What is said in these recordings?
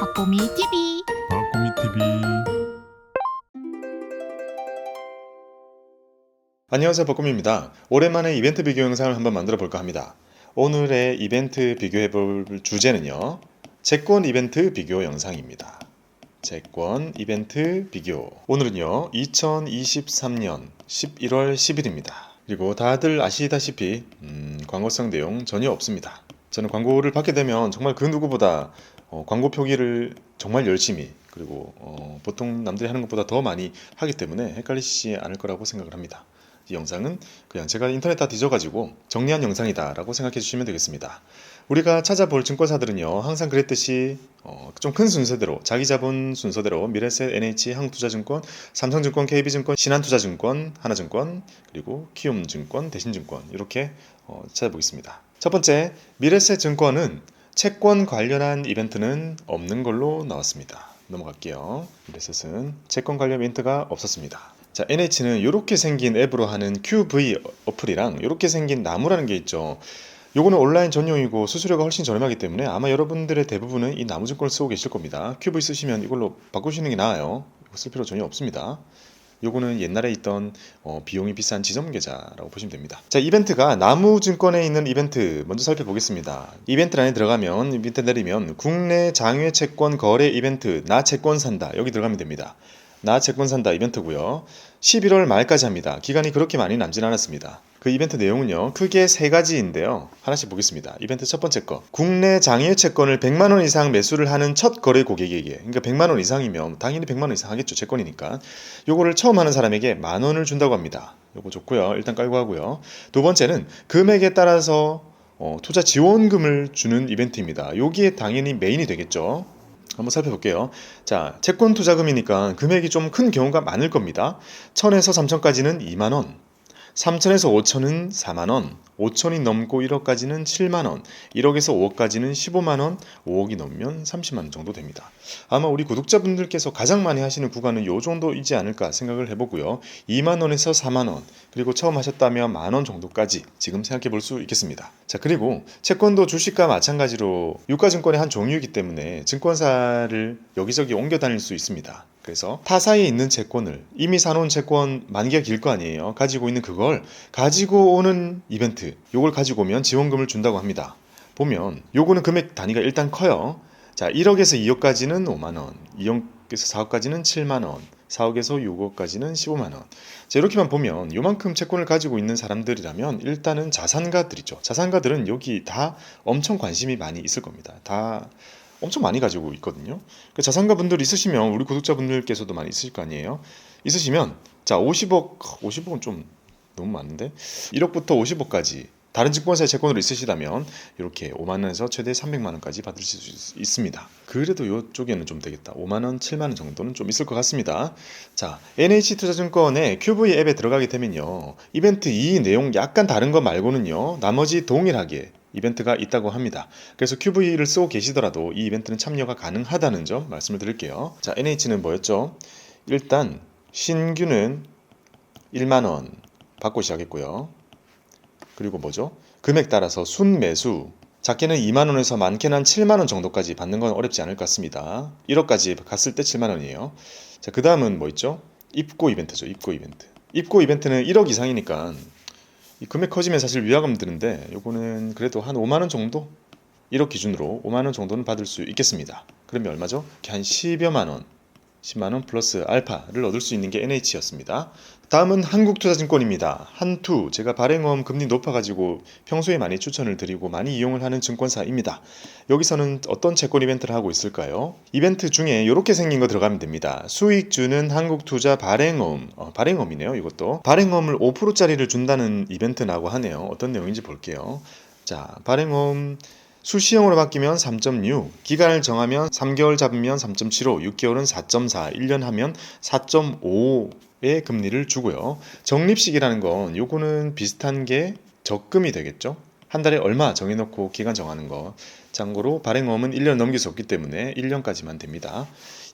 박보미 TV 박고미 TV 안녕하세요 벚꿈입니다. 오랜만에 이벤트 비교 영상을 한번 만들어 볼까 합니다. 오늘의 이벤트 비교해 볼 주제는요. 채권 이벤트 비교 영상입니다. 채권 이벤트 비교. 오늘은요. 2023년 11월 10일입니다. 그리고 다들 아시다시피 음, 광고성 내용 전혀 없습니다. 저는 광고를 받게 되면 정말 그 누구보다 어, 광고 표기를 정말 열심히 그리고 어, 보통 남들이 하는 것보다 더 많이 하기 때문에 헷갈리시지 않을 거라고 생각을 합니다. 이 영상은 그냥 제가 인터넷 다 뒤져가지고 정리한 영상이다라고 생각해 주시면 되겠습니다. 우리가 찾아볼 증권사들은요 항상 그랬듯이 어, 좀 큰 순서대로 자기 자본 순서대로 미래셋, NH, 한국투자증권, 삼성증권, KB증권, 신한투자증권, 하나증권 그리고 키움증권, 대신증권 이렇게 어, 찾아보겠습니다. 첫 번째 미래셋 증권은 채권 관련한 이벤트는 없는 걸로 나왔습니다. 넘어갈게요. 미래셋은 채권 관련 이벤트가 없었습니다. 자, NH는 이렇게 생긴 앱으로 하는 QV 어플이랑 이렇게 생긴 나무라는 게 있죠. 요거는 온라인 전용이고 수수료가 훨씬 저렴하기 때문에 아마 여러분들의 대부분은 이 나무증권을 쓰고 계실 겁니다. QV 쓰시면 이걸로 바꾸시는 게 나아요. 쓸 필요 전혀 없습니다. 요거는 옛날에 있던 어, 비용이 비싼 지점 계좌라고 보시면 됩니다. 자, 이벤트가 나무증권에 있는 이벤트 먼저 살펴보겠습니다. 이벤트 안에 들어가면 밑에 내리면 국내 장외 채권 거래 이벤트 나 채권 산다 여기 들어가면 됩니다. 나 채권 산다 이벤트고요. 11월 말까지 합니다. 기간이 그렇게 많이 남진 않았습니다. 그 이벤트 내용은요. 크게 세 가지인데요. 하나씩 보겠습니다. 이벤트 첫 번째 거. 국내 장외 채권을 100만 원 이상 매수를 하는 첫 거래 고객에게 그러니까 100만 원 이상이면 당연히 100만 원 이상 하겠죠. 채권이니까. 요거를 처음 하는 사람에게 만 원을 준다고 합니다. 요거 좋고요. 일단 깔고 하고요. 두 번째는 금액에 따라서 어, 투자 지원금을 주는 이벤트입니다. 여기에 당연히 메인이 되겠죠. 한번 살펴볼게요. 자, 채권 투자금이니까 금액이 좀 큰 경우가 많을 겁니다. 1000에서 3000까지는 2만원, 3천에서 5천은 4만 원, 5천이 넘고 1억까지는 7만 원, 1억에서 5억까지는 15만 원, 5억이 넘으면 30만 원 정도 됩니다. 아마 우리 구독자분들께서 가장 많이 하시는 구간은 요 정도이지 않을까 생각을 해보고요. 2만 원에서 4만 원, 그리고 처음 하셨다면 만원 정도까지 지금 생각해 볼 수 있겠습니다. 자, 그리고 채권도 주식과 마찬가지로 유가증권의 한 종류이기 때문에 증권사를 여기저기 옮겨 다닐 수 있습니다. 그래서 타사에 있는 채권을 이미 사놓은 채권 만기가 길 거 아니에요. 가지고 있는 그걸 가지고 오는 이벤트. 요걸 가지고 오면 지원금을 준다고 합니다. 보면 요거는 금액 단위가 일단 커요. 자, 1억에서 2억까지는 5만 원, 2억에서 4억까지는 7만 원, 4억에서 6억까지는 15만 원. 자, 이렇게만 보면 요만큼 채권을 가지고 있는 사람들이라면 일단은 자산가들이죠. 자산가들은 여기 다 엄청 관심이 많이 있을 겁니다. 다 엄청 많이 가지고 있거든요. 그 자산가 분들 있으시면 우리 구독자 분들께서도 많이 있으실 거 아니에요. 있으시면 자 50억 50억은 좀 너무 많은데 1억부터 50억까지 다른 증권사의 채권으로 있으시다면 이렇게 5만 원에서 최대 300만 원까지 받으실 수 있습니다. 그래도 이쪽에는 좀 되겠다. 5만 원, 7만 원 정도는 좀 있을 것 같습니다. 자, NH투자증권의 QV 앱에 들어가게 되면요. 이벤트 이 내용 약간 다른 거 말고는요. 나머지 동일하게 이벤트가 있다고 합니다. 그래서 QV를 쓰고 계시더라도 이 이벤트는 참여가 가능하다는 점 말씀을 드릴게요. 자, NH는 뭐였죠? 일단 신규는 1만 원 받고 시작했고요. 그리고 뭐죠? 금액 따라서 순매수 작게는 2만 원에서 많게는 한 7만 원 정도까지 받는 건 어렵지 않을 것 같습니다. 1억까지 갔을 때 7만 원이에요. 자, 그 다음은 뭐 있죠? 입고 이벤트죠. 입고 이벤트. 입고 이벤트는 1억 이상이니까 이 금액 커지면 사실 위화감 드는데 요거는 그래도 한 5만 원 정도 1억 기준으로 5만 원 정도는 받을 수 있겠습니다. 그러면 얼마죠? 한 10여만 원, 10만 원 플러스 알파를 얻을 수 있는 게 NH였습니다. 다음은 한국투자증권입니다. 한투 제가 발행어음 금리 높아가지고 평소에 많이 추천을 드리고 많이 이용을 하는 증권사입니다. 여기서는 어떤 채권 이벤트를 하고 있을까요? 이벤트 중에 이렇게 생긴 거 들어가면 됩니다. 수익 주는 한국투자 발행어음 어, 발행어음이네요. 이것도 발행어음을 5%짜리를 준다는 이벤트라고 하네요. 어떤 내용인지 볼게요. 자 발행어음 수시형으로 바뀌면 3.6, 기간을 정하면 3개월 잡으면 3.75, 6개월은 4.4, 1년 하면 4.5의 금리를 주고요. 적립식이라는 건 요거는 비슷한 게 적금이 되겠죠. 한 달에 얼마 정해놓고 기간 정하는 거. 참고로 발행어음은 1년 넘길 수 없기 때문에 1년까지만 됩니다.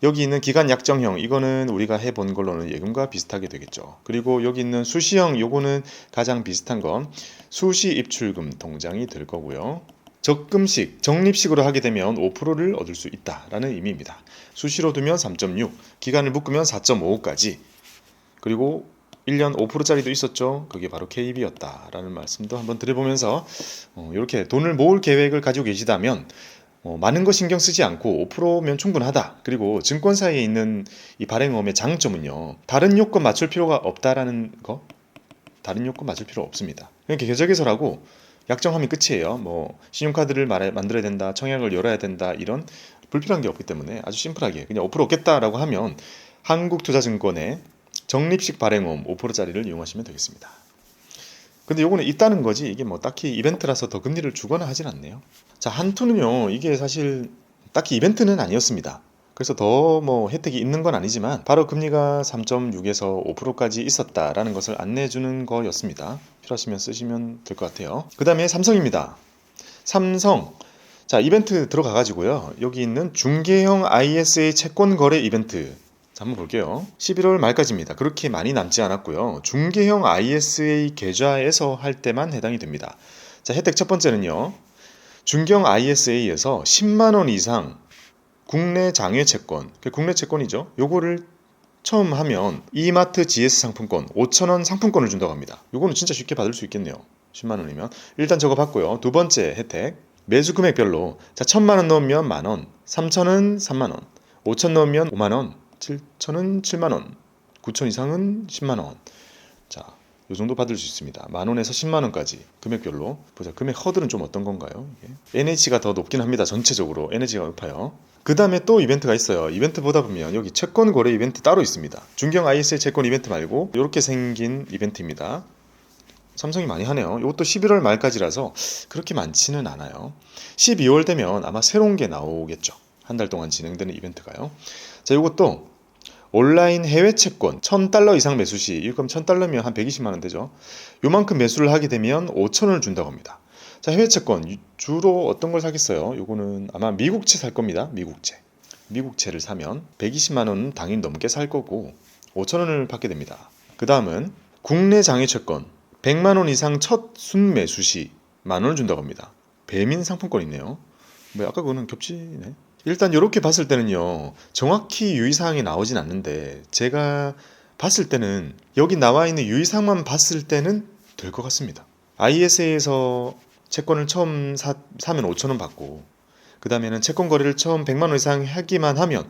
여기 있는 기간 약정형 이거는 우리가 해본 걸로는 예금과 비슷하게 되겠죠. 그리고 여기 있는 수시형 요거는 가장 비슷한 건 수시 입출금 통장이 될 거고요. 적금식, 적립식으로 하게 되면 5%를 얻을 수 있다라는 의미입니다. 수시로 두면 3.6, 기간을 묶으면 4.5까지 그리고 1년 5%짜리도 있었죠. 그게 바로 KB였다라는 말씀도 한번 드려보면서 어, 이렇게 돈을 모을 계획을 가지고 계시다면 어, 많은 거 신경 쓰지 않고 5%면 충분하다. 그리고 증권사에 있는 이 발행어음의 장점은요. 다른 요건 맞출 필요가 없다라는 거. 다른 요건 맞출 필요 없습니다. 그러니까 계좌개설하고 약정하면 끝이에요. 뭐 신용카드를 말해, 만들어야 된다, 청약을 열어야 된다 이런 불필요한 게 없기 때문에 아주 심플하게 그냥 5% 없겠다라고 하면 한국투자증권의 적립식 발행음 5%짜리를 이용하시면 되겠습니다. 근데 요거는 있다는 거지 이게 뭐 딱히 이벤트라서 더 금리를 주거나 하진 않네요. 자 한투는요 이게 사실 딱히 이벤트는 아니었습니다. 그래서 더 뭐 혜택이 있는 건 아니지만 바로 금리가 3.6에서 5%까지 있었다라는 것을 안내해 주는 거였습니다. 필요하시면 쓰시면 될 것 같아요. 그 다음에 삼성입니다. 삼성 자 이벤트 들어가 가지고요 여기 있는 중개형 ISA 채권 거래 이벤트 자, 한번 볼게요. 11월 말까지입니다. 그렇게 많이 남지 않았고요. 중개형 ISA 계좌에서 할 때만 해당이 됩니다. 자, 혜택 첫 번째는요. 중개형 ISA에서 10만 원 이상 국내 장외 채권, 그 국내 채권이죠. 요거를 처음 하면 이마트 GS 상품권 5천 원 상품권을 준다고 합니다. 요거는 진짜 쉽게 받을 수 있겠네요. 10만 원이면 일단 저거 받고요. 두 번째 혜택 매수 금액별로 자 1천만 원 넣으면 만 원, 3천은 3만 원, 5천 넣으면 5만 원, 7천은 7만 원, 9천 이상은 10만 원. 자, 요 정도 받을 수 있습니다. 만 원에서 10만 원까지 금액별로 보자. 금액 허들은 좀 어떤 건가요? 이게? NH가 더 높긴 합니다. 전체적으로 NH가 높아요. 그 다음에 또 이벤트가 있어요. 이벤트 보다 보면 여기 채권 거래 이벤트 따로 있습니다. 중경 ISA 채권 이벤트 말고 이렇게 생긴 이벤트입니다. 삼성이 많이 하네요. 이것도 11월 말까지라서 그렇게 많지는 않아요. 12월 되면 아마 새로운 게 나오겠죠. 한 달 동안 진행되는 이벤트가요. 자, 이것도 온라인 해외 채권 1000달러 이상 매수 시 이거 1000달러면 한 120만 원 되죠. 요만큼 매수를 하게 되면 5천 원을 준다고 합니다. 자, 해외 채권 주로 어떤 걸 사겠어요? 요거는 아마 미국채 살 겁니다. 미국채. 미국채를 사면 120만 원은 당연히 넘게 살 거고 5천 원을 받게 됩니다. 그 다음은 국내 장외 채권 100만 원 이상 첫 순매수 시 만 원을 준다고 합니다. 배민 상품권 있네요. 뭐 아까 그거는 겹치네. 일단 이렇게 봤을 때는요 정확히 유의사항이 나오진 않는데 제가 봤을 때는 여기 나와 있는 유의사항만 봤을 때는 될 것 같습니다. ISA에서 채권을 처음 사, 사면 5천 원 받고 그 다음에는 채권 거래를 처음 100만 원 이상 하기만 하면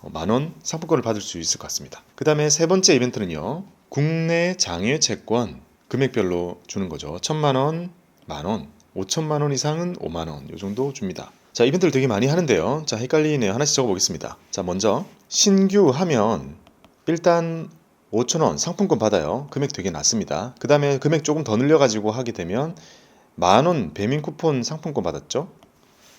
어, 만원 상품권을 받을 수 있을 것 같습니다. 그 다음에 세 번째 이벤트는요 국내 장외 채권 금액별로 주는 거죠. 천만 원, 만 원, 5천만 원 이상은 5만 원, 요 정도 줍니다. 자, 이벤트를 되게 많이 하는데요. 자, 헷갈리네요. 하나씩 적어보겠습니다. 자, 먼저 신규 하면 일단 5천원 상품권 받아요. 금액 되게 낮습니다. 그 다음에 금액 조금 더 늘려가지고 하게 되면 만원 배민 쿠폰 상품권 받았죠.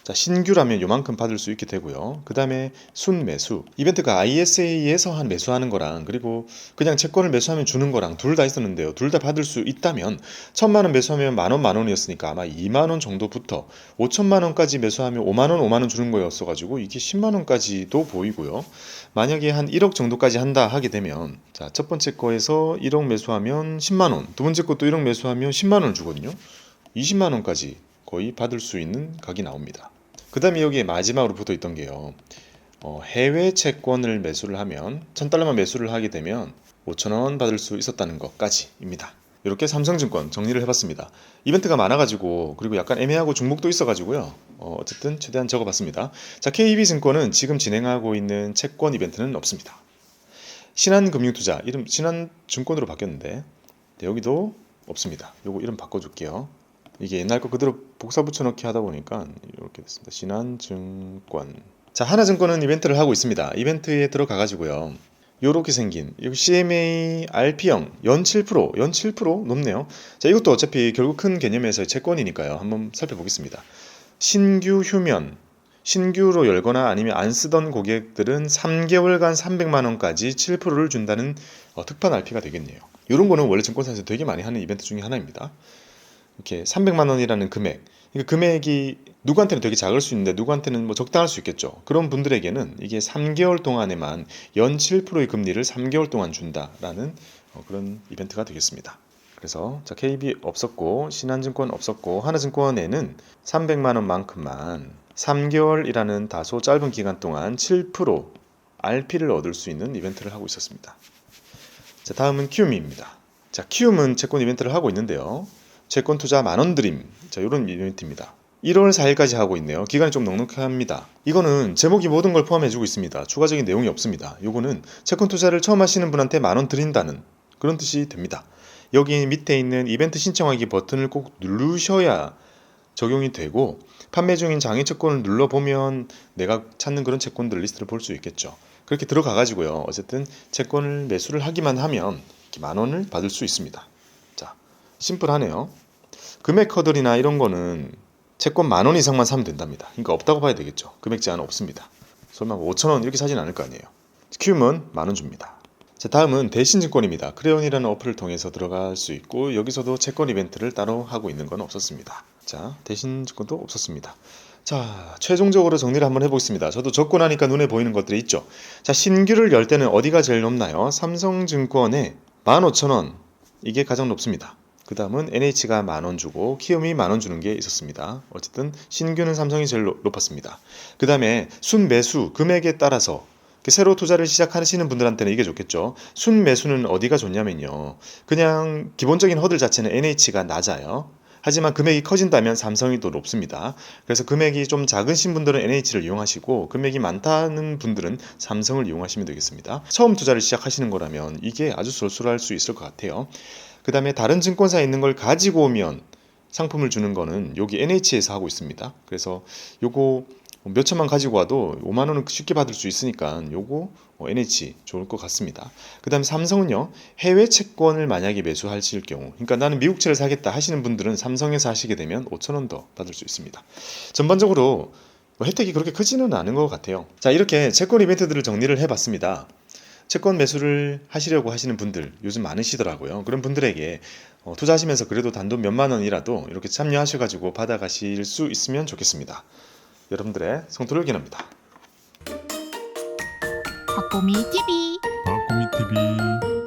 자, 신규라면 요만큼 받을 수 있게 되고요. 그 다음에 순매수. 이벤트가 ISA에서 한 매수하는 거랑 그리고 그냥 채권을 매수하면 주는 거랑 둘 다 있었는데요. 둘 다 받을 수 있다면 천만 원 매수하면 만 원, 만 원이었으니까 아마 2만 원 정도부터 5천만 원까지 매수하면 5만 원, 5만 원 주는 거였어 가지고 이게 10만 원까지도 보이고요. 만약에 한 1억 정도까지 한다 하게 되면 자, 첫 번째 거에서 1억 매수하면 10만 원, 두 번째 것도 1억 매수하면 10만 원을 주거든요. 20만 원까지 거의 받을 수 있는 각이 나옵니다. 그 다음에 여기에 마지막으로 붙어 있던 게요. 어, 해외 채권을 매수를 하면 1000달러만 매수를 하게 되면 5천원 받을 수 있었다는 것까지입니다. 이렇게 삼성증권 정리를 해봤습니다. 이벤트가 많아가지고 그리고 약간 애매하고 중복도 있어가지고요. 어, 어쨌든 최대한 적어봤습니다. 자, KB증권은 지금 진행하고 있는 채권 이벤트는 없습니다. 신한금융투자 이름 신한증권으로 바뀌었는데 네, 여기도 없습니다. 요거 이름 바꿔줄게요. 이게 옛날 거 그대로 복사 붙여넣기 하다 보니까 이렇게 됐습니다. 신한증권. 자, 하나증권은 이벤트를 하고 있습니다. 이벤트에 들어가 가지고요. 요렇게 생긴 이 CMA RP형 연 7%, 연 7% 높네요. 자, 이것도 어차피 결국 큰 개념에서의 채권이니까요. 한번 살펴보겠습니다. 신규 휴면 신규로 열거나 아니면 안 쓰던 고객들은 3개월간 300만 원까지 7%를 준다는 어, 특판 RP가 되겠네요. 이런 거는 원래 증권사에서 되게 많이 하는 이벤트 중에 하나입니다. 이렇게 300만 원이라는 금액. 그러니까 금액이 누구한테는 되게 작을 수 있는데 누구한테는 뭐 적당할 수 있겠죠. 그런 분들에게는 이게 3개월 동안에만 연 7%의 금리를 3개월 동안 준다라는 어, 그런 이벤트가 되겠습니다. 그래서 자, KB 없었고 신한증권 없었고 하나증권에는 300만 원만큼만 3개월이라는 다소 짧은 기간 동안 7% RP를 얻을 수 있는 이벤트를 하고 있었습니다. 자, 다음은 키움입니다. 자, 키움은 채권 이벤트를 하고 있는데요. 채권 투자 만원 드림. 자, 이런 이벤트입니다. 1월 4일까지 하고 있네요. 기간이 좀 넉넉합니다. 이거는 제목이 모든 걸 포함해주고 있습니다. 추가적인 내용이 없습니다. 요거는 채권 투자를 처음 하시는 분한테 만원 드린다는 그런 뜻이 됩니다. 여기 밑에 있는 이벤트 신청하기 버튼을 꼭 누르셔야 적용이 되고 판매 중인 장외 채권을 눌러보면 내가 찾는 그런 채권들 리스트를 볼 수 있겠죠. 그렇게 들어가 가지고요. 어쨌든 채권을 매수를 하기만 하면 만 원을 받을 수 있습니다. 자, 심플하네요. 금액 허들이나 이런 거는 채권 만 원 이상만 사면 된답니다. 그러니까 없다고 봐야 되겠죠. 금액 제한 없습니다. 설마 5천 원 이렇게 사진 않을 거 아니에요. 키움은 만 원 줍니다. 자, 다음은 대신증권입니다. 크레온이라는 어플을 통해서 들어갈 수 있고 여기서도 채권 이벤트를 따로 하고 있는 건 없었습니다. 자, 대신증권도 없었습니다. 자, 최종적으로 정리를 한번 해보겠습니다. 저도 적고 나니까 눈에 보이는 것들이 있죠. 자, 신규를 열 때는 어디가 제일 높나요? 삼성증권에 15,000원. 이게 가장 높습니다. 그 다음은 NH가 만 원 주고 키움이 만 원 주는 게 있었습니다. 어쨌든 신규는 삼성이 제일 높- 높았습니다. 그 다음에 순매수 금액에 따라서 새로 투자를 시작하시는 분들한테는 이게 좋겠죠. 순매수는 어디가 좋냐면요. 그냥 기본적인 허들 자체는 NH가 낮아요. 하지만 금액이 커진다면 삼성이 더 높습니다. 그래서 금액이 좀 작으신 분들은 NH를 이용하시고 금액이 많다는 분들은 삼성을 이용하시면 되겠습니다. 처음 투자를 시작하시는 거라면 이게 아주 쏠쏠할 수 있을 것 같아요. 그 다음에 다른 증권사에 있는 걸 가지고 오면 상품을 주는 거는 여기 NH에서 하고 있습니다. 그래서 요거 몇 천만 가지고 와도 5만 원은 쉽게 받을 수 있으니까 요거 어, NH 좋을 것 같습니다. 그 다음에 삼성은요 해외 채권을 만약에 매수하실 경우 그러니까 나는 미국 채를 사겠다 하시는 분들은 삼성에서 하시게 되면 5천 원 더 받을 수 있습니다. 전반적으로 뭐 혜택이 그렇게 크지는 않은 것 같아요. 자 이렇게 채권 이벤트들을 정리를 해봤습니다. 채권 매수를 하시려고 하시는 분들 요즘 많으시더라고요. 그런 분들에게 어, 투자하시면서 그래도 단돈 몇만 원이라도 이렇게 참여하셔가지고 받아가실 수 있으면 좋겠습니다. 여러분들의 성토를 기납니다. 박보미 TV 박고미 TV